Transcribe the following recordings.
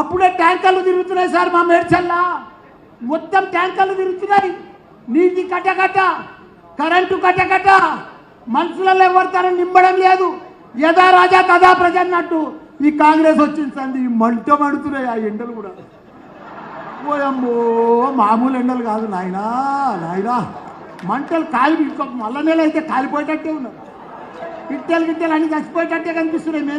అప్పుడే ట్యాంకర్లు తిరుగుతున్నాయి సార్ మా మేడ్చల్లా. మొత్తం ట్యాంకర్లు తిరుగుతున్నాయి. నీటి కట్టకట్ట కరెంటు కట్టకట్ట మనుషులలో ఎవరితో నింపడం లేదు. యథా రాజా తదా ప్రజ అన్నట్టు ఈ కాంగ్రెస్ వచ్చింది సంది మంట మడుతున్నాయి ఆ ఎండలు కూడా. ఓయమ్మో మామూలు ఎండలు కాదు నాయనా నాయనా. మంటలు కాలి ఇంకొక మల్ల నెల అయితే కాలిపోయేటట్టే ఉన్నారు గిట్టెలు గిట్టెలు అన్ని చచ్చిపోయేటట్టే కనిపిస్తున్నాయి మే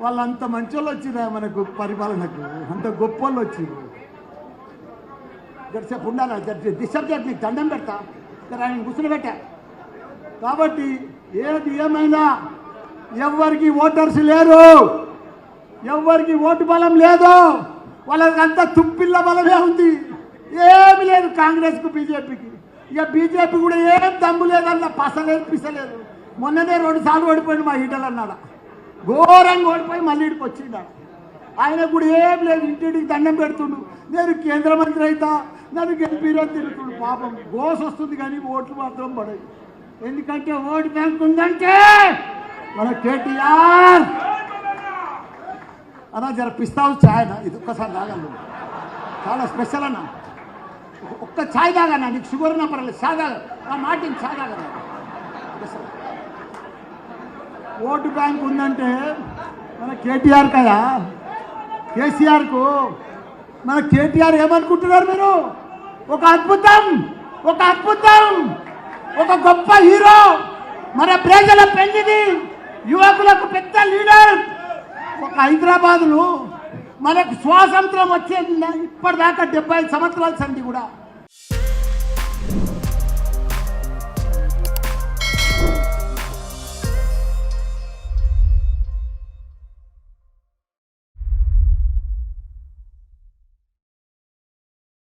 నెల వాళ్ళంత మంచోళ్ళు వచ్చిరా మనకు పరిపాలనకు? అంత గొప్ప వాళ్ళు వచ్చింది జరసేపు ఉండాలి? డిస్టర్బ్ చేయకు నీకు దండం పెడతా. ఇక్కడ ఆయన కూర్చుని పెట్టా. కాబట్టి ఏది ఏమైనా ఎవరికి ఓటర్స్ లేరు. ఎవరికి ఓటు బలం లేదు. వాళ్ళకంతా తుప్పిల్ల బలమే ఉంది. ఏమి లేదు కాంగ్రెస్కు బీజేపీకి. ఇక బీజేపీ కూడా ఏం దమ్ము లేదన్న పసలేదు పిసలేదు. మొన్ననే రెండు సార్లు ఓడిపోయింది మా ఈటలు అన్నాడు ఘోరంగా ఓడిపోయి మళ్ళీ ఇడికి వచ్చిండు? ఆయన ఇప్పుడు ఏం లేదు ఇంటింటికి దండం పెడుతుండు. నేను కేంద్ర మంత్రి అవుతా నన్ను గెలిపిరో తిరుగుతుండు పాపం గోస్ వస్తుంది కానీ ఓట్లు మాత్రం పడవు ఎందుకంటే ఓటు బ్యాంక్ ఉందంటే మన కేటీఆర్. అన్నా జర పిస్తావు ఛాయ్ అన్న ఇది ఒక్కసారి తాగలను చాలా స్పెషల్ అన్న. ఒక్క ఛాయ్ తాగన్నా నీకు షుగర్ ఉన్నా పర్లేదు ఛాయ్ తాగ. ఆ మాటిని ఛాయ్ తాగన్నా. ఒక్కసారి. ఓటు బ్యాంక్ ఉందంటే మన కేటీఆర్ కదా? కేసీఆర్కు? మన కేటీఆర్ ఏమనుకుంటున్నారు మీరు? ఒక అద్భుతం ఒక అద్భుతం ఒక గొప్ప హీరో. మన ప్రజల పెళ్ళిది యువకులకు పెద్ద లీడర్. ఒక హైదరాబాదులో మనకు స్వాతంత్రం వచ్చే ఇప్పటిదాకా డెబ్బై ఐదు సంవత్సరాల సంధి కూడా.